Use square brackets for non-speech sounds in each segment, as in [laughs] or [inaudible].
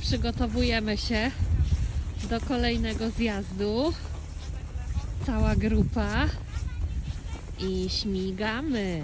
przygotowujemy się do kolejnego zjazdu. Cała grupa i śmigamy.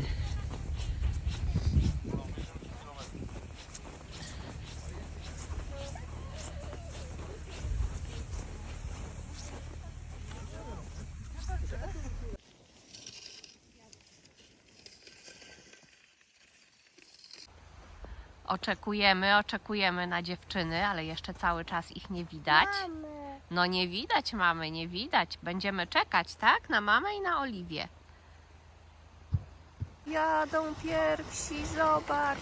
Oczekujemy, oczekujemy na dziewczyny, ale jeszcze cały czas ich nie widać. Mamy. No nie widać mamy, nie widać. Będziemy czekać, tak? Na mamę i na Oliwię. Jadą pierwsi, zobacz.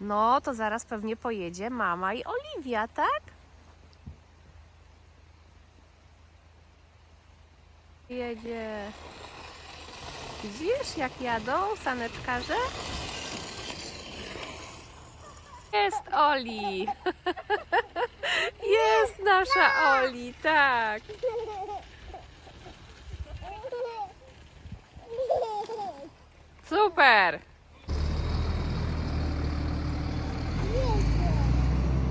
No, to zaraz pewnie pojedzie mama i Oliwia, tak? Jedzie. Widzisz, jak jadą saneczkarze? Jest Oli. [laughs] Jest nasza Oli, tak. Super.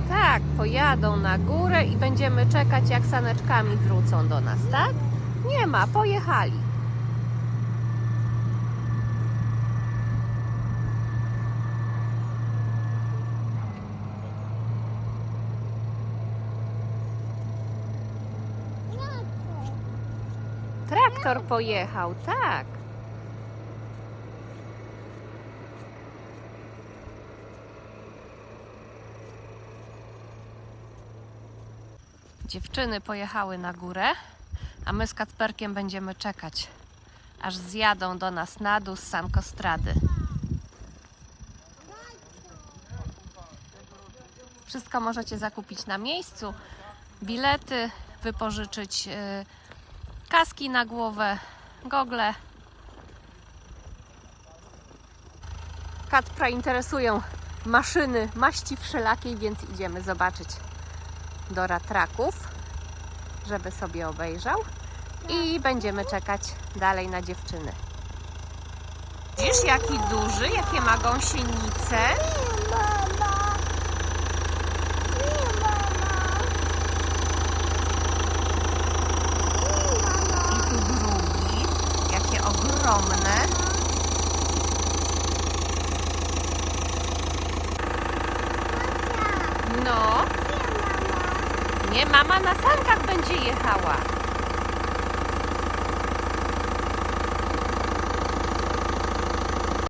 Tak, pojadą na górę i będziemy czekać, jak saneczkami wrócą do nas, tak? Nie ma, pojechali. Traktor pojechał, tak. Dziewczyny pojechały na górę, a my z Kacperkiem będziemy czekać, aż zjadą do nas na dół z Sankostrady. Wszystko możecie zakupić na miejscu. Bilety, wypożyczyć y, kaski na głowę, gogle. Kacpra interesują maszyny maści wszelakiej, więc idziemy zobaczyć do ratraków, żeby sobie obejrzał i będziemy czekać dalej na dziewczyny. Widzisz jaki duży, jakie ma gąsienice? Nie, mama. Nie, mama. Nie, mama. I tu drugi, jakie ogromne. No, Nie, mama. nie, mama na sankach